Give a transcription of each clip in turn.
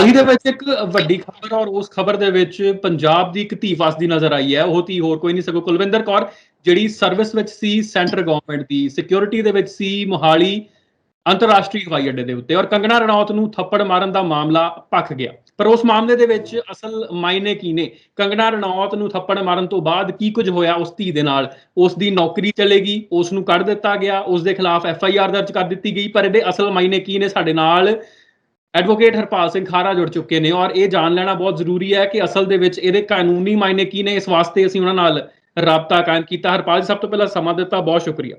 ਹਾਲ ਦੇ ਵਿੱਚ ਇੱਕ ਵੱਡੀ ਖਬਰ ਔਰ ਉਸ ਖਬਰ ਦੇ ਵਿੱਚ ਪੰਜਾਬ ਦੀ ਇੱਕ ਧੀ ਫਸਦੀ ਨਜ਼ਰ ਆਈ ਹੈ। ਉਹ ਧੀ ਹੋਰ ਕੋਈ ਨਹੀਂ ਸਗੋਂ ਕੁਲਵਿੰਦਰ ਕੌਰ, ਜਿਹੜੀ ਸਰਵਿਸ ਵਿੱਚ ਸੀ ਸੈਂਟਰ ਗਵਰਨਮੈਂਟ ਦੀ ਸਿਕਿਉਰਿਟੀ ਦੇ ਵਿੱਚ ਸੀ ਮੋਹਾਲੀ ਅੰਤਰਰਾਸ਼ਟਰੀ ਹਵਾਈ ਅੱਡੇ ਦੇ ਉੱਤੇ ਔਰ ਕੰਗਣਾ ਰਣੌਤ ਨੂੰ ਥੱਪੜ ਮਾਰਨ ਦਾ ਮਾਮਲਾ ਭਖ ਗਿਆ। ਪਰ ਉਸ ਮਾਮਲੇ ਦੇ ਵਿੱਚ ਅਸਲ ਮਾਇਨੇ ਕੀ ਨੇ? ਕੰਗਣਾ ਰਣੌਤ ਨੂੰ ਥੱਪੜ ਮਾਰਨ ਤੋਂ ਬਾਅਦ ਕੀ ਕੁਝ ਹੋਇਆ ਉਸ ਧੀ ਦੇ ਨਾਲ? ਉਸ ਦੀ ਨੌਕਰੀ ਚਲੇਗੀ, ਉਸ ਨੂੰ ਕੱਢ ਦਿੱਤਾ ਗਿਆ, ਉਸ ਦੇ ਖਿਲਾਫ ਐਫ ਆਈ ਆਰ ਦਰਜ ਕਰ ਦਿੱਤੀ ਗਈ, ਪਰ ਇਹਦੇ ਅਸਲ ਮਾਇਨੇ ਕੀ ਨੇ ਸਾਡੇ ਨਾਲ? ਐਡਵੋਕੇਟ ਹਰਪਾਲ ਸਿੰਘ ਖਾਰਾ ਜੁੜ ਚੁੱਕੇ ਨੇ ਔਰ ਇਹ ਜਾਣ ਲੈਣਾ ਬਹੁਤ ਜ਼ਰੂਰੀ ਹੈ ਕਿ ਅਸਲ ਦੇ ਵਿੱਚ ਇਹਦੇ ਕਾਨੂੰਨੀ ਮਾਇਨੇ ਕੀ ਨੇ ਇਸ ਵਾਸਤੇ ਅਸੀਂ ਉਹਨਾਂ ਨਾਲ ਰਾਬਤਾ ਕਾਇਮ ਕੀਤਾ। ਹਰਪਾਲ ਜੀ ਸਭ ਤੋਂ ਪਹਿਲਾਂ ਸਮਾਂ ਦਿੱਤਾ ਬਹੁਤ ਸ਼ੁਕਰੀਆ।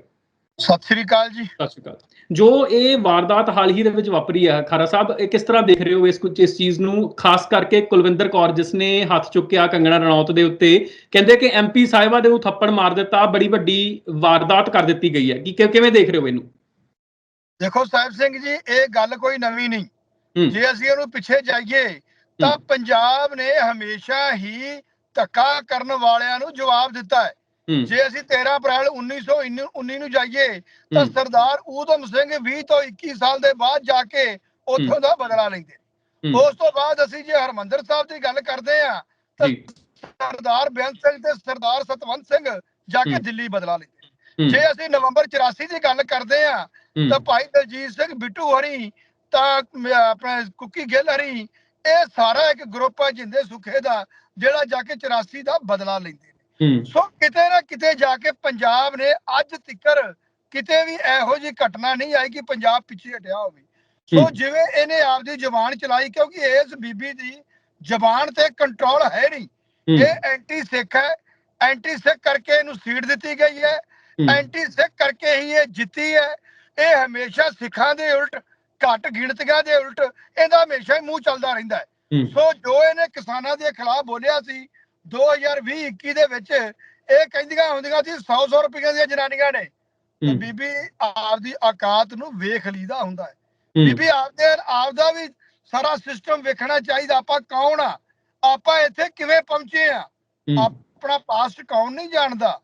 ਸਤਿ ਸ੍ਰੀ ਅਕਾਲ ਜੀ। ਸਤਿ ਸ਼੍ਰੀ ਅਕਾਲ। ਜੋ ਇਹ ਵਾਰਦਾਤ ਹਾਲ ਹੀ ਦੇ ਵਿੱਚ ਵਾਪਰੀ ਹੈ ਖਾਰਾ ਸਾਹਿਬ ਇਹ ਕਿਸ ਤਰ੍ਹਾਂ ਦੇਖ ਰਹੇ ਹੋ ਇਸ ਕੁਝ ਇਸ ਚੀਜ਼ ਨੂੰ? ਖਾਸ ਕਰਕੇ ਕੁਲਵਿੰਦਰ ਕੌਰ ਜਿਸ ਨੇ ਹੱਥ ਚੁੱਕਿਆ ਕੰਗਣਾ ਰਣੌਤ ਦੇ ਉੱਤੇ ਕਹਿੰਦੇ ਕਿ ਐਮਪੀ ਸਾਹਿਬਾ ਦੇ ਨੂੰ ਥੱਪੜ ਮਾਰ ਦਿੱਤਾ ਬੜੀ ਵੱਡੀ ਵਾਰਦਾਤ ਕਰ ਦਿੱਤੀ ਗਈ ਹੈ। ਕਿ ਕਿਵੇਂ ਦੇਖ ਰਹੇ ਹੋ ਇਹਨੂੰ? ਦੇਖੋ ਸਾਹਿਬ ਸਿੰਘ ਜੀ ਇਹ ਗੱਲ ਕੋਈ ਨਵੀਂ ਨਹੀਂ। ਜੇ ਅਸੀਂ ਇਹਨੂੰ ਪਿੱਛੇ ਜਾਈਏ ਤਾਂ ਪੰਜਾਬ ਨੇ ਹਮੇਸ਼ਾ ਹੀ ਧੱਕਾ ਕਰਨ ਵਾਲਿਆਂ ਨੂੰ ਜਵਾਬ ਦਿੱਤਾ ਹੈ। ਜੇ ਅਸੀਂ 13 ਅਪ੍ਰੈਲ 1919 ਨੂੰ ਜਾਈਏ ਤਾਂ। ਸਰਦਾਰ ਊਧਮ ਸਿੰਘ 20 ਤੋਂ 21 ਸਾਲ ਦੇ ਬਾਅਦ ਜਾ ਕੇ ਉੱਥੋਂ ਦਾ ਬਦਲਾ ਲੈਂਦੇ। ਉਸ ਤੋਂ ਬਾਅਦ ਅਸੀਂ ਜੇ ਹਰਮੰਦਰ ਸਾਹਿਬ ਦੀ ਗੱਲ ਕਰਦੇ ਆ ਤਾਂ ਸਰਦਾਰ ਬੇਅੰਤ ਸਿੰਘ ਤੇ ਸਰਦਾਰ ਸਤਵੰਤ ਸਿੰਘ ਜਾ ਕੇ। ਦਿੱਲੀ ਬਦਲਾ ਲੈਂਦੇ ਜੇ ਅਸੀਂ ਨਵੰਬਰ 84 ਦੀ ਗੱਲ ਕਰਦੇ ਆ ਤਾਂ ਭਾਈ ਦਲਜੀਤ ਸਿੰਘ ਬਿੱਟੂ ਹਰੀ ਤਾਂ ਆਪਣਾ ਕੁੱਕੀ ਗਿੱਲ ਹਰੀ ਇਹ ਸਾਰਾ ਇੱਕ ਗਰੁੱਪ ਹੈ ਜਿੰਦੇ ਸੁਖੇ ਦਾ ਜਿਹੜਾ ਜਾ ਕੇ 84 ਦਾ ਬਦਲਾ ਲੈਂਦੇ ਨੇ। ਸੋ ਕਿਤੇ ਨਾ ਕਿਤੇ ਜਾ ਕੇ ਪੰਜਾਬ ਨੇ ਅੱਜ ਤੱਕਰ ਕਿਤੇ ਵੀ ਇਹੋ ਜੀ ਘਟਨਾ ਨਹੀਂ ਆਈ ਕਿ ਪੰਜਾਬ ਪਿੱਛੇ ਹਟਿਆ ਹੋਵੇ। ਸੋ। ਜਿਵੇਂ ਇਹਨੇ ਆਪਦੀ ਜ਼ੁਬਾਨ ਚਲਾਈ ਕਿਉਂਕਿ ਇਸ ਬੀਬੀ ਦੀ ਜ਼ੁਬਾਨ ਤੇ ਕੰਟਰੋਲ ਹੈ ਨਹੀਂ। ਇਹ ਐਂਟੀ ਸਿੱਖ ਹੈ। ਐਂਟੀ ਸਿੱਖ ਕਰਕੇ ਇਹਨੂੰ ਸੀਟ ਦਿੱਤੀ ਗਈ ਹੂੰ, ਐਂਟੀ ਸਿੱਖ ਕਰਕੇ ਹੀ ਇਹ ਜਿੱਤੀ ਹੈ। ਇਹ ਹਮੇਸ਼ਾ ਸਿੱਖਾਂ ਦੇ ਉਲਟ ਘੱਟ ਗਿਣਤੀਆਂ ਦੇ ਉਲਟ ਇਹਦਾ ਹਮੇਸ਼ਾ ਹੀ ਮੂੰਹ ਚੱਲਦਾ ਰਹਿੰਦਾ ਹੈ। ਸੋ ਜੋ ਇਹਨੇ ਕਿਸਾਨਾਂ ਦੇ ਖਿਲਾਫ ਬੋਲਿਆ ਸੀ 2020-21 ਦੇ ਵਿੱਚ ਇਹ ਕਹਿੰਦੀਆਂ ਹੁੰਦੀਆਂ ਸੀ 100-100 ਰੁਪਏ ਦੀਆਂ ਜਨਾਨੀਆਂ ਨੇ। ਬੀਬੀ ਆਪਦੀ ਔਕਾਤ ਨੂੰ ਵੇਖ ਲਈਦਾ ਹੁੰਦਾ ਹੈ। ਬੀਬੀ ਆਪਦੇ ਆਪਦਾ ਵੀ ਸਾਰਾ ਸਿਸਟਮ ਵੇਖਣਾ ਚਾਹੀਦਾ ਆਪਾਂ ਕੌਣ ਆ? ਆਪਾਂ ਇੱਥੇ ਕਿਵੇਂ ਪਹੁੰਚੇ ਆ? ਆਪਣਾ ਪਾਸਟ ਕੌਣ ਨਹੀਂ ਜਾਣਦਾ?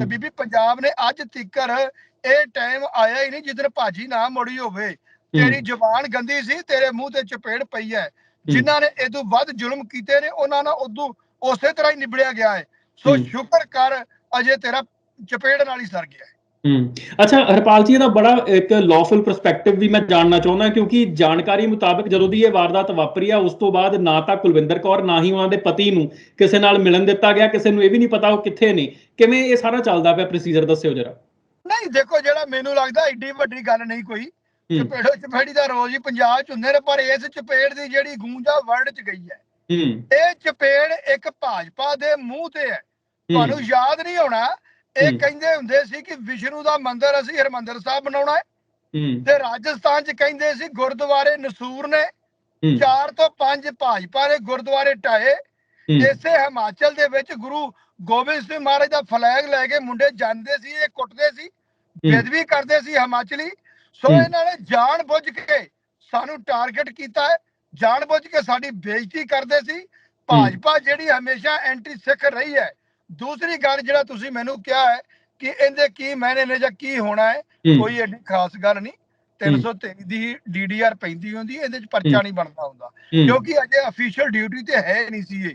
ਤੇ ਬੀਬੀ ਪੰਜਾਬ ਨੇ ਅੱਜ ਤੀਕਰ ਇਹ ਟਾਈਮ ਆਇਆ ਹੀ ਨਹੀਂ ਜਿੱਦਣ ਭਾਜੀ ਨਾ ਮੁੜੀ ਹੋਵੇ। ਤੇਰੀ ਜ਼ੁਬਾਨ ਗੰਦੀ ਸੀ ਤੇਰੇ ਮੂੰਹ ਤੇ ਚਪੇੜ ਪਈ ਹੈ। ਜਿਨ੍ਹਾਂ ਨੇ ਇਦੋਂ ਵੱਧ ਜ਼ੁਲਮ ਕੀਤੇ ਨੇ ਉਹਨਾਂ ਨਾਲ ਉਦੋਂ ਉਸੇ ਤਰ੍ਹਾਂ ਹੀ ਨਿਬੜਿਆ ਗਿਆ ਹੈ ਸੋ। ਸ਼ੁਕਰ ਕਰ ਅਜੇ ਤੇਰਾ ਚਪੇੜ ਨਾਲ ਹੀ ਸਰ ਗਿਆ ਹੈ। ਹੂੰ। ਅੱਛਾ ਹਰਪਾਲ ਜੀ ਇਹਦਾ ਬੜਾ ਇੱਕ ਲਾਫੁਲ ਪਰਸਪੈਕਟਿਵ ਵੀ ਮੈਂ ਜਾਣਨਾ ਚਾਹੁੰਦਾ ਕਿਉਂਕਿ ਜਾਣਕਾਰੀ ਮੁਤਾਬਕ ਜਦੋਂ ਦੀ ਇਹ ਵਾਰਦਾਤ ਵਾਪਰੀ ਆ ਉਸ ਤੋਂ ਬਾਅਦ ਨਾ ਤਾਂ ਕੁਲਵਿੰਦਰ ਕੌਰ ਨਾ ਹੀ ਉਹਨਾਂ ਦੇ ਪਤੀ ਨੂੰ ਕਿਸੇ ਨਾਲ ਮਿਲਣ ਦਿੱਤਾ ਗਿਆ ਕਿਸੇ ਨੂੰ ਇਹ ਵੀ ਨਹੀਂ ਪਤਾ ਉਹ ਕਿੱਥੇ ਨੇ। ਕਿਵੇਂ ਇਹ ਸਾਰਾ ਚੱਲਦਾ ਪਿਆ ਪ੍ਰੋਸੀਜਰ ਦੱਸਿਓ ਜਰਾ। ਨਹੀਂ ਦੇਖੋ ਜਿਹੜਾ ਮੈਨੂੰ ਲੱਗਦਾ ਏਡੀ ਵੱਡੀ ਗੱਲ ਨਹੀਂ ਕੋਈ। ਚਪੇੜੋ ਚਪੇੜੀ ਦਾ ਰੋਜ਼ ਹੀ ਪੰਜਾਬ 'ਚ ਹੁੰਦੇ ਨੇ ਪਰ ਇਸ ਚਪੇੜ ਦੀ ਜਿਹੜੀ ਗੂੰਜ ਆ ਵਰਲਡ 'ਚ ਗਈ ਹੈ। ਇਹ ਚਪੇੜ ਇੱਕ ਭਾਜਪਾ ਦੇ ਮੂੰਹ ਤੇ ਹੈ। ਤੁਹਾਨੂੰ ਯਾਦ ਨਹੀਂ ਹੋਣਾ ਇਹ। ਕਹਿੰਦੇ ਹੁੰਦੇ ਸੀ ਕਿ ਵਿਸ਼ਨੂੰ ਦਾ ਮੰਦਿਰ ਅਸੀਂ ਹਰਮੰਦਰ ਸਾਹਿਬ ਬਣਾਉਣਾ ਹੈ। ਤੇ ਰਾਜਸਥਾਨ 'ਚ ਕਹਿੰਦੇ ਸੀ ਗੁਰਦੁਆਰੇ ਨਸੂਰ ਨੇ। ਚਾਰ ਤੋਂ ਪੰਜ ਭਾਜਪਾ ਦੇ ਗੁਰਦੁਆਰੇ ਢਾਏ। ਇਸੇ ਹਿਮਾਚਲ ਦੇ ਵਿੱਚ ਗੁਰੂ ਗੋਬਿੰਦ ਸਿੰਘ ਮਹਾਰਾਜ ਦਾ ਫਲੈਗ ਲੈ ਕੇ ਮੁੰਡੇ ਜਾਂਦੇ ਸੀ ਇਹ ਕੁੱਟਦੇ ਸੀ। ਬੇਦਬੀ ਕਰਦੇ ਸੀ ਹਿਮਾਚਲੀ। ਸੋ। ਇਹਨਾਂ ਨੇ ਜਾਣ ਬੁੱਝ ਕੇ ਸਾਨੂੰ ਟਾਰਗੇਟ ਕੀਤਾ ਹੈ। ਜਾਣ ਬੁੱਝ ਕੇ ਸਾਡੀ ਬੇਇੱਜ਼ਤੀ ਕਰਦੇ ਸੀ। ਭਾਜਪਾ ਜਿਹੜੀ ਹਮੇਸ਼ਾ ਐਂਟੀ ਸਿੱਖ ਰਹੀ ਹੈ। ਦੂਸਰੀ ਗੱਲ ਜਿਹੜਾ ਤੁਸੀਂ ਮੈਨੂੰ ਕਿਹਾ ਹੈ ਕਿ ਇਹਦੇ ਕੀ ਮੈਨੇ ਨੇ ਜਾਂ ਕੀ ਹੋਣਾ ਹੈ ਕੋਈ ਐਡੀ ਖਾਸ ਗੱਲ ਨਹੀਂ। 323 ਦੀ ਡੀਡੀਆਰ ਪੈਂਦੀ ਹੁੰਦੀ ਇਹਦੇ ਚ ਪਰਚਾ। ਨਹੀਂ ਬਣਦਾ ਹੁੰਦਾ। ਕਿਉਂਕਿ ਅਜੇ ਅਫੀਸ਼ੀਅਲ ਡਿਊਟੀ ਤੇ ਹੈ ਨਹੀਂ ਸੀ ਇਹ।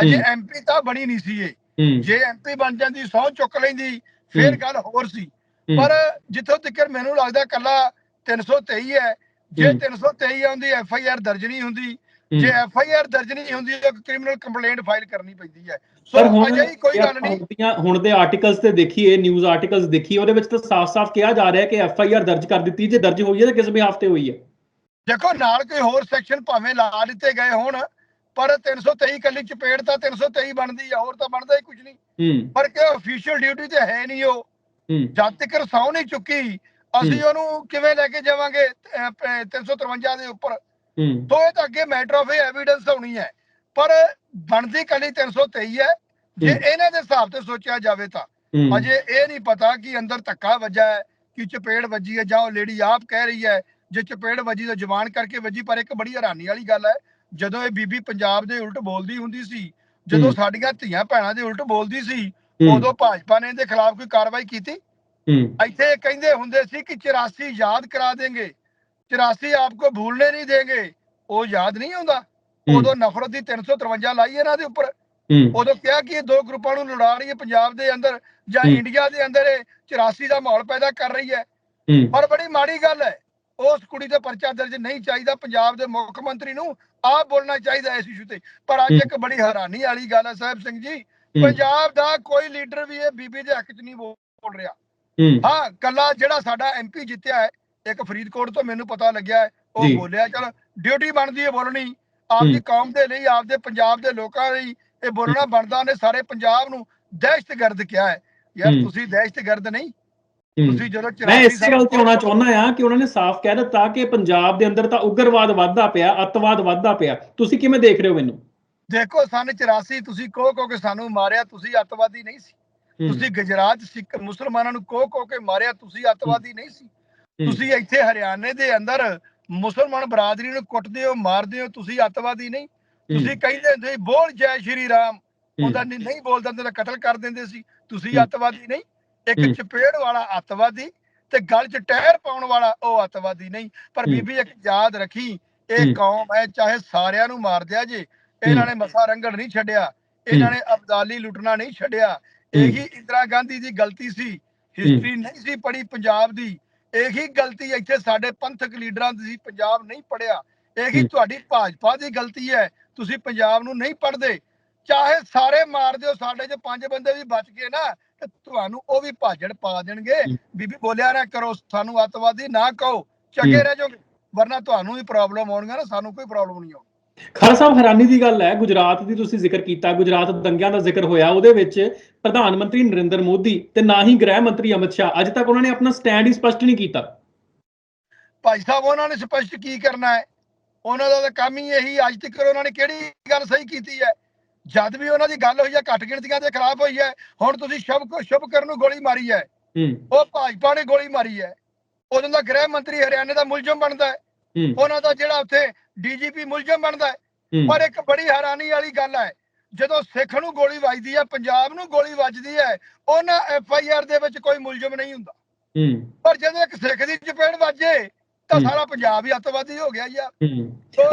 ਅਜੇ। ਐਮਪੀ ਤਾਂ ਬਣੀ ਨਹੀਂ ਸੀ ਇਹ। ਜੇ ਐਮਪੀ ਬਣ ਜਾਂਦੀ ਸੌ ਚੁੱਕ ਲੈਂਦੀ ਫੇਰ। ਗੱਲ ਹੋਰ ਸੀ। ਪਰ ਜਿੱਥੋਂ ਤੱਕ ਮੈਨੂੰ ਲੱਗਦਾ ਕੱਲਾ 323 ਹੈ ਜੇ ਹੂੰ। 323 ਆਉਂਦੀ ਐਫ ਆਈ ਆਰ ਦਰਜ ਨਹੀਂ ਹੁੰਦੀ। ਜੇ ਐਫ ਆਈ ਆਰ ਦਰਜ ਨਹੀਂ ਹੁੰਦੀ ਤਾਂ ਕ੍ਰਿਮੀਨਲ ਕੰਪਲੇਂਟ ਫਾਈਲ ਕਰਨੀ ਪੈਂਦੀ ਹੈ। ਸੋ ਪਰ ਹੁਣ ਅਜੇ ਹੀ ਕੋਈ ਗੱਲ ਨਹੀਂ। ਹੁਣ ਦੇ ਆਰਟੀਕਲਸ ਤੇ ਦੇਖੀਏ ਨਿਊਜ਼ ਆਰਟੀਕਲਸ ਦੇਖੀਏ ਉਹਦੇ ਵਿੱਚ ਤਾਂ ਸਾਫ਼-ਸਾਫ਼ ਕਿਹਾ ਜਾ ਰਿਹਾ ਕਿ ਐਫ ਆਈ ਆਰ ਦਰਜ ਕਰ ਦਿੱਤੀ ਜੇ ਦਰਜ ਹੋਈ ਹੈ ਤਾਂ ਕਿਸ ਬਿਹਾਫ ਤੇ ਹੋਈ ਹੈ? ਦੇਖੋ ਨਾਲ ਕੋਈ ਹੋਰ ਸੈਕਸ਼ਨ ਭਾਵੇਂ ਲਾ ਦਿੱਤੇ ਗਏ ਹੋਣ ਪਰ 323 ਕੱਲੀ ਚਪੇੜ ਤਾਂ 323 ਬਣਦੀ ਆ ਹੋਰ ਤਾਂ ਬਣਦਾ ਹੀ ਕੁਝ ਨਹੀਂ। ਹੂੰ। ਪਰ ਕਿ ਅਫੀਸ਼ੀਅਲ ਡਿਊਟੀ ਤੇ ਹੈ ਨਹੀਂ ਉਹ। ਜਦ ਤੱਕ ਸੌ ਨਹੀਂ ਚੁੱਕੀ ਅਸੀਂ। ਉਹਨੂੰ ਕਿਵੇਂ ਲੈ ਕੇ ਜਾਵਾਂਗੇ ਅਹ, ਪ- 353 ਦੇ ਉੱਪਰ ਤੋਂ ਇਹ ਤਾਂ ਅੱਗੇ ਮੈਟਰ ਆਫ ਐਵੀਡੈਂਸ ਹੋਣੀ ਹੈ ਪਰ ਬਣਦੀ ਕੱਲੀ 323 ਹੈ ਜੇ। ਇਹਨਾਂ ਦੇ ਹਿਸਾਬ ਤੇ ਸੋਚਿਆ ਜਾਵੇ ਤਾਂ ਅਜੇ ਇਹ ਨਹੀਂ ਪਤਾ ਕਿ ਅੰਦਰ ਧੱਕਾ ਵੱਜਾ ਹੈ ਕਿ ਚਪੇੜ ਵੱਜੀ ਹੈ ਜਾਂ ਉਹ ਲੇਡੀ ਆਪ ਕਹਿ ਰਹੀ ਹੈ ਜੇ ਚਪੇੜ ਵੱਜੀ ਤਾਂ ਜਵਾਨ ਕਰਕੇ ਵੱਜੀ ਪਰ ਇੱਕ ਬੜੀ ਹੈਰਾਨੀ ਵਾਲੀ ਗੱਲ ਹੈ ਜਦੋਂ ਇਹ ਬੀਬੀ ਪੰਜਾਬ ਦੇ ਉਲਟ ਬੋਲਦੀ ਹੁੰਦੀ ਸੀ ਜਦੋਂ। ਸਾਡੀਆਂ ਧੀਆਂ ਭੈਣਾਂ ਦੇ ਉਲਟ ਬੋਲਦੀ ਸੀ ਉਦੋਂ ਭਾਜਪਾ ਨੇ ਇਹਦੇ ਖਿਲਾਫ ਕੋਈ ਕਾਰਵਾਈ ਕੀਤੀ? ਹੂੰ। ਇੱਥੇ ਕਹਿੰਦੇ ਹੁੰਦੇ ਸੀ ਕਿ 84 ਯਾਦ ਕਰਾ ਦੇਂਗੇ। 84 ਆਪਕੋ ਭੁੱਲਨੇ ਨਹੀਂ ਦੇਂਗੇ। ਉਹ ਯਾਦ ਨਹੀਂ ਆਉਂਦਾ। ਉਦੋਂ ਨਫ਼ਰਤ ਦੀ 353 ਲਾਈ ਇਹਨਾਂ ਦੇ ਉੱਪਰ। ਹੂੰ, ਉਦੋਂ ਕਿਹਾ ਕਿ ਇਹ ਦੋ ਗਰੁੱਪਾਂ ਨੂੰ ਲੜਾ ਰਹੀ ਹੈ ਪੰਜਾਬ ਦੇ ਅੰਦਰ ਜਾਂ। ਇੰਡੀਆ ਦੇ ਅੰਦਰ ਇਹ 84 ਦਾ ਮਾਹੌਲ ਪੈਦਾ ਕਰ ਰਹੀ ਹੈ। ਹੂੰ, ਪਰ ਬੜੀ ਮਾੜੀ ਗੱਲ ਹੈ ਉਸ ਕੁੜੀ ਤੇ ਪਰਚਾ ਦਰਜ ਨਹੀਂ ਚਾਹੀਦਾ। ਪੰਜਾਬ ਦੇ ਮੁੱਖ ਮੰਤਰੀ ਨੂੰ ਆਪ ਬੋਲਣਾ ਚਾਹੀਦਾ ਇਸ ਇਸ਼ੂ ਤੇ। ਪਰ ਅੱਜ। ਇੱਕ ਬੜੀ ਹੈਰਾਨੀ ਵਾਲੀ ਗੱਲ ਹੈ ਸਾਹਿਬ ਸਿੰਘ ਜੀ। ਪੰਜਾਬ ਦਾ ਕੋਈ ਲੀਡਰ ਵੀ ਇਹ ਬੀਬੀ ਦੇ ਹੱਕ 'ਚ ਨਹੀਂ ਬੋਲ ਰਿਹਾ। ਹੂੰ, ਕੱਲਾ ਜਿਹੜਾ ਸਾਡਾ ਐਮਪੀ ਜਿੱਤਿਆ ਹੈ ਇੱਕ ਫਰੀਦਕੋਟ ਤੋਂ ਮੈਨੂੰ ਪਤਾ ਲੱਗਿਆ ਹੈ ਉਹ। ਬੋਲਿਆ ਚਲ ਡਿਊਟੀ ਬਣਦੀ ਹੈ ਬੋਲਣੀ। ਆਪਦੀ। ਕੌਮ ਦੇ ਲਈ ਆਪਦੇ ਪੰਜਾਬ ਦੇ ਲੋਕਾਂ ਲਈ ਇਹ ਬੋਲਣਾ ਬਣਦਾ ਉਹਨੇ ਸਾਰੇ ਪੰਜਾਬ ਨੂੰ ਦਹਿਸ਼ਤਗਰਦ ਕਿਹਾ ਹੈ। ਯਾਰ। ਤੁਸੀਂ ਦਹਿਸ਼ਤਗਰਦ ਨਹੀਂ। ਤੁਸੀਂ ਜਦੋਂ ਮੈਂ 84 ਇਸੇ ਗੱਲ ਤੇ ਆਉਣਾ ਚਾਹੁੰਦਾ ਆ ਕਿ ਉਹਨਾਂ ਨੇ ਸਾਫ਼ ਕਹਿ ਦਿੱਤਾ ਕਿ ਪੰਜਾਬ ਦੇ ਅੰਦਰ ਤਾਂ ਉਗਰਵਾਦ ਵੱਧਦਾ ਪਿਆ ਅੱਤਵਾਦ ਵੱਧਦਾ ਪਿਆ। ਤੁਸੀਂ ਕਿਵੇਂ ਦੇਖ ਰਹੇ ਹੋ ਮੈਨੂੰ? ਦੇਖੋ ਸਨ 84 ਤੁਸੀਂ ਕਹੋ ਕਹੋ ਕਿ ਸਾਨੂੰ ਮਾਰਿਆ ਤੁਸੀਂ ਅੱਤਵਾਦੀ ਨਹੀਂ ਸੀ। ਤੁਸੀਂ ਗੁਜਰਾਤ ਸਿੱਖ ਮੁਸਲਮਾਨਾਂ ਨੂੰ ਕਹੋ ਕਹੋ ਕਿ ਮਾਰਿਆ ਤੁਸੀਂ ਅੱਤਵਾਦੀ ਨਹੀਂ ਸੀ। ਤੁਸੀਂ ਇੱਥੇ ਹਰਿਆਣੇ ਦੇ ਅੰਦਰ ਮੁਸਲਮਾਨ ਬਰਾਦਰੀ ਨੂੰ ਕੁੱਟਦੇ ਹੋ ਮਾਰਦੇ ਹੋ ਤੁਸੀਂ ਅੱਤਵਾਦੀ ਨਹੀਂ। ਤੁਸੀਂ ਕਹਿੰਦੇ ਹੁੰਦੇ ਸੀ, ਬੋਲ ਜੈ ਸ਼੍ਰੀ ਰਾਮ। ਉਹਦਾ ਨਹੀਂ ਨਹੀਂ ਬੋਲਦਾ ਹੁੰਦਾ ਤਾਂ ਕਤਲ ਕਰ ਦਿੰਦੇ ਸੀ। ਤੁਸੀਂ। ਅੱਤਵਾਦੀ ਨਹੀਂ। ਇੱਕ। ਚਪੇੜ ਵਾਲਾ ਅੱਤਵਾਦੀ ਤੇ ਗਲ 'ਚ ਟਾਇਰ ਪਾਉਣ ਵਾਲਾ ਉਹ ਅੱਤਵਾਦੀ ਨਹੀਂ। ਪਰ। ਬੀਬੀ ਇੱਕ ਯਾਦ ਰੱਖੀ ਇਹ। ਕੌਮ ਹੈ ਚਾਹੇ ਸਾਰਿਆਂ ਨੂੰ ਮਾਰ ਦਿਆ ਜੇ ਇਹਨਾਂ ਨੇ ਮਸਾ ਰੰਗੜ ਨਹੀਂ ਛੱਡਿਆ ਇਹਨਾਂ ਨੇ ਅਬਦਾਲੀ ਲੁੱਟਣਾ ਨਹੀਂ ਛੱਡਿਆ। ਇਹੀ ਇੰਦਰਾ ਗਾਂਧੀ ਦੀ ਗਲਤੀ ਸੀ ਹਿਸਟਰੀ ਨਹੀਂ ਸੀ ਪੜੀ ਪੰਜਾਬ ਦੀ। ਇਹੀ ਗਲਤੀ ਇੱਥੇ ਸਾਡੇ ਪੰਥਕ ਲੀਡਰਾਂ ਦੀ ਸੀ ਪੰਜਾਬ ਨਹੀਂ ਪੜਿਆ ਇਹੀ ਹੂੰ। ਤੁਹਾਡੀ ਭਾਜਪਾ ਦੀ ਗਲਤੀ ਹੈ ਤੁਸੀਂ ਪੰਜਾਬ ਨੂੰ ਨਹੀਂ ਪੜਦੇ ਚਾਹੇ ਸਾਰੇ ਮਾਰ ਦਿਓ ਸਾਡੇ ਚ ਪੰਜ ਬੰਦੇ ਵੀ ਬਚ ਗਏ ਨਾ ਤੇ ਤੁਹਾਨੂੰ ਉਹ ਵੀ ਭਾਜੜ ਪਾ ਦੇਣਗੇ। ਬੀਬੀ ਬੋਲਿਆ ਨਾ ਕਰੋ ਸਾਨੂੰ ਅੱਤਵਾਦੀ ਨਾ ਕਹੋ ਚੰਗੇ ਹੂੰ। ਰਹਿ ਜਾਓਗੇ। ਵਰਨਾ ਤੁਹਾਨੂੰ ਵੀ ਪ੍ਰੋਬਲਮ ਆਉਣਗੀਆਂ ਨਾ ਸਾਨੂੰ ਕੋਈ ਪ੍ਰੋਬਲਮ ਨਹੀਂ ਆਉਣੀ ਖਾਲਸਾ ਸਾਹਿਬ ਹੈਰਾਨੀ ਦੀ ਗੱਲ ਹੈ ਗੁਜਰਾਤ ਦੀ ਤੁਸੀਂ ਜ਼ਿਕਰ ਕੀਤਾ ਗੁਜਰਾਤ ਦੰਗਿਆਂ ਦਾ ਜ਼ਿਕਰ ਹੋਇਆ ਉਹਦੇ ਵਿੱਚ ਪ੍ਰਧਾਨ ਮੰਤਰੀ ਨਰਿੰਦਰ ਮੋਦੀ ਤੇ ਨਾ ਹੀ ਗ੍ਰਹਿ ਮੰਤਰੀ ਅਮਿਤ ਸ਼ਾਹ ਅੱਜ ਤੱਕ ਉਹਨਾਂ ਨੇ ਆਪਣਾ ਸਟੈਂਡ ਹੀ ਸਪਸ਼ਟ ਨਹੀਂ ਕੀਤਾ। ਭਾਈ ਸਾਹਿਬ ਉਹਨਾਂ ਨੇ ਸਪਸ਼ਟ ਕੀ ਕਰਨਾ ਹੈ? ਉਹਨਾਂ ਦਾ ਤਾਂ ਕੰਮ ਹੀ ਇਹੀ ਅੱਜ ਤੱਕ ਉਹਨਾਂ ਨੇ ਕਿਹੜੀ ਗੱਲ ਸਹੀ ਕੀਤੀ ਹੈ? ਜਦ ਵੀ ਉਹਨਾਂ ਦੀ ਗੱਲ ਹੋਈ ਹੈ ਘੱਟ ਗਿਣਤੀਆਂ ਦੇ ਖਿਲਾਫ ਹੋਈ ਹੈ ਹੁਣ ਤੁਸੀਂ ਸ਼ੁਭ ਸ਼ੁਭ ਕਰਨ ਨੂੰ ਗੋਲੀ ਮਾਰੀ ਹੈ। ਉਹ ਭਾਜਪਾ ਨੇ ਗੋਲੀ ਮਾਰੀ ਹੈ। ਉਦੋਂ ਦਾ ਗ੍ਰਹਿ ਮੰਤਰੀ ਹਰਿਆਣੇ ਦਾ ਮੁਲਜ਼ਮ ਬਣਦਾ ਹੂੰ। ਉਹਨਾਂ ਦਾ ਜਿਹੜਾ ਉੱਥੇ ਡੀਜੀਪੀ ਮੁਲਜ਼ਮ ਬਣਦਾ ਹੈ। ਪਰ ਇੱਕ ਬੜੀ ਹੈਰਾਨੀ ਵਾਲੀ ਗੱਲ ਹੈ ਜਦੋਂ ਸਿੱਖ ਨੂੰ ਗੋਲੀ ਵੱਜਦੀ ਹੈ ਪੰਜਾਬ ਨੂੰ ਗੋਲੀ ਵੱਜਦੀ ਹੈ ਉਹਨਾਂ ਐਫ ਆਈ ਆਰ ਦੇ ਵਿੱਚ ਕੋਈ ਮੁਲਜ਼ਮ ਨਹੀਂ ਹੁੰਦਾ। ਪਰ ਜਦੋਂ ਇੱਕ ਸਿੱਖ ਦੀ ਚਪੇੜ ਵੱਜੇ ਤਾਂ। ਸਾਰਾ ਪੰਜਾਬ ਹੀ ਅੱਤਵਾਦੀ ਹੋ ਗਿਆ ਯਾਰ।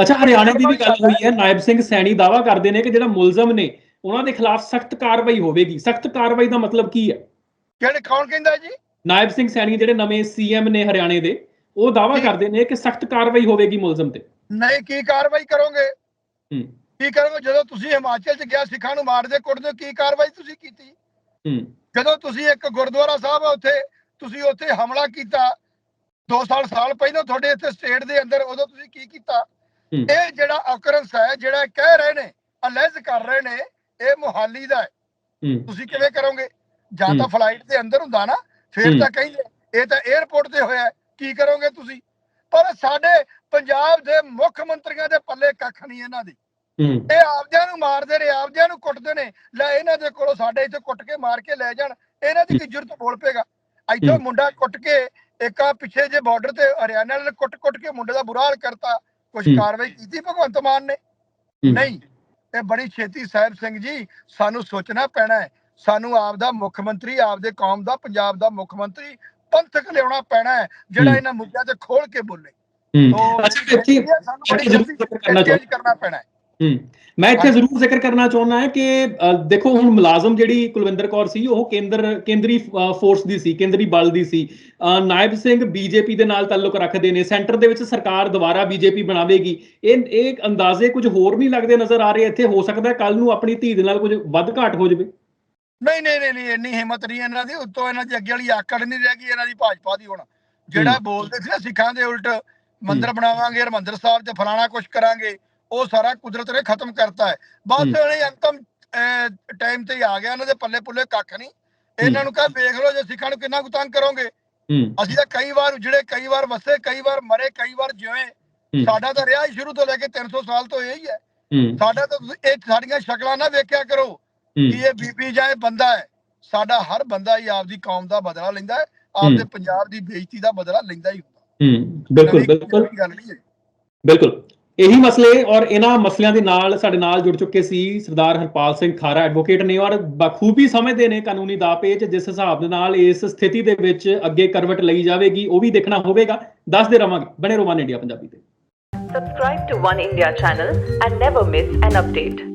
ਅੱਛਾ ਹਰਿਆਣਾ ਦੀ ਵੀ ਗੱਲ ਹੋਈ ਹੈ ਨਾਇਬ ਸਿੰਘ ਸੈਣੀ ਦਾਵਾ ਕਰਦੇ ਨੇ ਕਿ ਜਿਹੜਾ ਮੁਲਜ਼ਮ ਨੇ ਉਹਨਾਂ ਦੇ ਖਿਲਾਫ ਸਖਤ ਕਾਰਵਾਈ ਹੋਵੇਗੀ। ਸਖਤ ਕਾਰਵਾਈ ਦਾ ਮਤਲਬ ਕੀ ਹੈ? ਕਿਹੜੇ ਕੌਣ ਕਹਿੰਦਾ ਜੀ? ਨਾਇਬ ਸਿੰਘ ਸੈਣੀ ਜਿਹੜੇ ਨਵੇਂ ਸੀਐਮ ਨੇ ਹਰਿਆਣੇ ਦੇ ਉਹ ਦਾਵਾ। ਕਰਦੇ ਨੇ ਕਿ ਸਖਤ ਕਾਰਵਾਈ ਹੋਵੇਗੀ ਮੁਲਜ਼ਮ ਤੇ। ਨਹੀਂ ਕੀ ਕਾਰਵਾਈ ਕਰੋਗੇ? ਹੂੰ। ਕੀ ਕਰੋਗੇ? ਜਦੋਂ ਤੁਸੀਂ ਹਿਮਾਚਲ 'ਚ ਗਿਆ ਸਿੱਖਾਂ ਨੂੰ ਮਾਰਦੇ ਕੁੱਟਦੇ ਕੀ ਕਾਰਵਾਈ ਤੁਸੀਂ ਕੀਤੀ? ਹੂੰ। ਜਦੋਂ ਤੁਸੀਂ ਇੱਕ ਗੁਰਦੁਆਰਾ ਸਾਹਿਬ ਆ ਉੱਥੇ ਤੁਸੀਂ ਉੱਥੇ ਹਮਲਾ ਕੀਤਾ 2 ਸਾਲ ਸਾਲ ਪਹਿਲਾਂ ਤੁਹਾਡੇ ਇੱਥੇ ਸਟੇਟ ਦੇ ਅੰਦਰ ਉਦੋਂ ਤੁਸੀਂ ਕੀ ਕੀਤਾ। ਇਹ ਜਿਹੜਾ ਅਕਰੈਂਸ ਹੈ ਜਿਹੜਾ ਕਹਿ ਰਹੇ ਨੇ ਅਲੈਜ ਕਰ ਰਹੇ ਨੇ ਇਹ ਮੁਹਾਲੀ ਦਾ ਹੈ। ਤੁਸੀਂ ਕਿਵੇਂ ਕਰੋਗੇ? ਜਾਂ ਤਾਂ। ਫਲਾਈਟ ਦੇ ਅੰਦਰ ਹੁੰਦਾ ਨਾ ਫਿਰ। ਤਾਂ ਕਹਿੰਦੇ ਇਹ ਤਾਂ 에ਅਰਪੋਰਟ ਤੇ ਹੋਇਆ ਕੀ ਕਰੋਗੇ ਤੁਸੀਂ? ਪਰ ਸਾਡੇ ਪੰਜਾਬ ਦੇ ਮੁੱਖ ਮੰਤਰੀਆਂ ਦੇ ਪੱਲੇ ਕੱਖ ਨਹੀਂ ਇਹਨਾਂ ਦੀ। ਇਹ ਆਪਦਿਆਂ ਨੂੰ ਮਾਰਦੇ ਨੇ ਆਪਦਿਆਂ ਨੂੰ ਕੁੱਟਦੇ ਨੇ। ਲੈ ਇਹਨਾਂ ਦੇ ਕੋਲੋਂ ਸਾਡੇ ਇੱਥੇ ਕੁੱਟ ਕੇ ਮਾਰ ਕੇ ਲੈ ਜਾਣ। ਇਹਨਾਂ ਦੀ ਕੀ ਜ਼ਰੂਰਤ ਬੋਲ ਪਏਗਾ? ਇੱਥੋਂ। ਮੁੰਡਾ ਕੁੱਟ ਕੇ ਇੱਕ ਆ ਪਿੱਛੇ ਜੇ ਬਾਰਡਰ ਤੇ ਹਰਿਆਣਾ ਵਾਲੇ ਕੁੱਟ-ਕੁੱਟ ਕੇ ਮੁੰਡੇ ਦਾ ਬੁਰਾ ਹਾਲ ਕਰਤਾ। ਕੁਝ। ਕਾਰਵਾਈ ਕੀਤੀ ਭਗਵੰਤ ਮਾਨ ਨੇ। ਨਹੀਂ। ਇਹ ਬੜੀ ਛੇਤੀ ਸਾਹਿਬ ਸਿੰਘ ਜੀ ਸਾਨੂੰ ਸੋਚਣਾ ਪੈਣਾ ਹੈ। ਸਾਨੂੰ ਆਪ ਦਾ ਮੁੱਖ ਮੰਤਰੀ ਆਪਦੇ ਕੌਮ ਦਾ ਪੰਜਾਬ ਦਾ ਮੁੱਖ ਮੰਤਰੀ ਪੰਥਕ ਲਿਆਉਣਾ ਪੈਣਾ ਹੈ ਜਿਹੜਾ। ਇਹਨਾਂ ਮੁੱਦਿਆਂ ਤੇ ਖੋਲ ਕੇ ਬੋਲੇ। ਅੱਛਾ ਇੱਥੇ ਜ਼ਰੂਰ ਕਰਨਾ ਪੈਣਾ ਹੈ। ਮੈਂ ਇੱਥੇ ਜ਼ਰੂਰ ਜ਼ਿਕਰ ਕਰਨਾ ਚਾਹੁੰਦਾ ਹਾਂ ਕਿ ਦੇਖੋ ਹੁਣ ਮੁਲਾਜ਼ਮ ਜਿਹੜੀ ਕੁਲਵਿੰਦਰ ਕੌਰ ਸੀ ਉਹ ਕੇਂਦਰ ਕੇਂਦਰੀ ਫੋਰਸ ਦੀ ਸੀ ਕੇਂਦਰੀ ਬਲ ਦੀ ਸੀ। ਨਾਇਬ ਸਿੰਘ ਬੀਜੇਪੀ ਦੇ ਨਾਲ ਤਾਲੁਕ ਰੱਖਦੇ ਨੇ ਸੈਂਟਰ ਦੇ ਵਿੱਚ ਸਰਕਾਰ ਦੁਬਾਰਾ ਬੀਜੇਪੀ ਬਣਾਵੇਗੀ। ਇਹ ਇਹ ਅੰਦਾਜ਼ੇ ਕੁਝ ਹੋਰ ਨਹੀਂ ਲੱਗਦੇ ਨਜ਼ਰ ਆ ਰਹੇ ਇੱਥੇ ਹੋ ਸਕਦਾ ਕੱਲ ਨੂੰ ਆਪਣੀ ਧੀ ਦੇ ਨਾਲ ਕੁਝ ਵੱਧ ਘਾਟ ਹੋ ਜਾਵੇ। ਨਹੀਂ ਨਹੀਂ ਨਹੀਂ ਨਹੀਂ ਇੰਨੀ ਹਿੰਮਤ ਨਹੀਂ ਇਹਨਾਂ ਦੀ ਉੱਤੋਂ ਇਹਨਾਂ ਦੀ ਅੱਗੇ ਵਾਲੀ ਆਕੜ ਨਹੀਂ ਰਹਿ ਗਈ ਇਹਨਾਂ ਦੀ ਭਾਜਪਾ ਦੀ ਹੁਣ। ਜਿਹੜਾ। ਬੋਲਦੇ ਸੀ ਸਿੱਖਾਂ ਦੇ ਉਲਟ ਮੰਦਿਰ ਬਣਾਵਾਂਗੇ ਹਰਮੰਦਰ ਸਾਹਿਬ ਤੇ ਫਲਾਣਾ ਕੁਝ ਕਰਾਂਗੇ ਉਹ ਸਾਰਾ ਕੁਦਰਤ ਨੇ ਖਤਮ ਕਰਤਾ ਹੈ। ਬਸ। ਇਹਨੇ ਅੰਤਮ ਟਾਈਮ ਤੇ ਹੀ ਆ ਗਿਆ ਇਹਨਾਂ ਦੇ ਪੱਲੇ ਪੁੱਲੇ ਕੱਖ ਨਹੀਂ। ਇਹਨਾਂ ਨੂੰ ਕਹ ਵੇਖ ਲਓ ਜੇ ਸਿੱਖਾਂ ਨੂੰ ਕਿੰਨਾ ਕੁ ਤੰਗ ਕਰੋਗੇ? ਅਸੀਂ ਤਾਂ ਕਈ ਵਾਰ ਜਿਹੜੇ ਕਈ ਵਾਰ ਵਸੇ ਕਈ ਵਾਰ ਮਰੇ ਕਈ ਵਾਰ ਜਿਵੇਂ। ਸਾਡਾ ਤਾਂ ਰਿਹਾ ਹੀ ਸ਼ੁਰੂ ਤੋਂ ਲੈ ਕੇ 300 ਸਾਲ ਤੋਂ ਇਹ ਹੀ ਸਾਡਾ ਤਾਂ ਇਹ ਸਾਡੀਆਂ ਸ਼ਕਲਾਂ ਨਾ ਵੇਖਿਆ ਕਰੋ। ਕਿ ਇਹ ਬੀਬੀ ਜਾਂ ਇਹ ਬੰਦਾ ਹੈ ਸਾਡਾ ਹਰ ਬੰਦਾ ਹੀ ਆਪਦੀ ਕੌਮ ਦਾ ਬਦਲਾ ਲੈਂਦਾ ਹੈ ਆਪਦੇ। ਪੰਜਾਬ ਦੀ ਬੇਇੱਜ਼ਤੀ ਦਾ ਬਦਲਾ ਲੈਂਦਾ ਹੀ ਹੁੰਦਾ। ਹੂੰ ਬਿਲਕੁਲ ਬਿਲਕੁਲ। ਨਵੀਂ ਗੱਲ ਨਹੀਂ ਹੈ। ਬਿਲਕੁਲ। ਇਹੀ ਮਸਲੇ ਔਰ ਇਹਨਾਂ ਮਸਲਿਆਂ ਦੇ ਨਾਲ ਸਾਡੇ ਨਾਲ ਜੁੜ ਚੁੱਕੇ ਸੀ ਸਰਦਾਰ ਹਰਪਾਲ ਸਿੰਘ ਖਾਰਾ ਐਡਵੋਕੇਟ ਨੇ ਔਰ ਬਖੂਬੀ ਸਮਝਦੇ ਨੇ ਕਾਨੂੰਨੀ ਦਾਅਪੇਚ ਜਿਸ ਹਿਸਾਬ ਦੇ ਨਾਲ ਇਸ ਸਥਿਤੀ ਦੇ ਵਿੱਚ ਅੱਗੇ ਕਰਵਟ ਲਈ ਜਾਵੇਗੀ ਉਹ ਵੀ ਦੇਖਣਾ ਹੋਵੇਗਾ। ਦੱਸਦੇ ਰਵਾਂਗੇ ਬਣੇ ਰੋਮਾਨ ਇੰਡੀਆ ਪੰਜਾਬੀ ਤੇ। Subscribe to One India channel and never miss an update.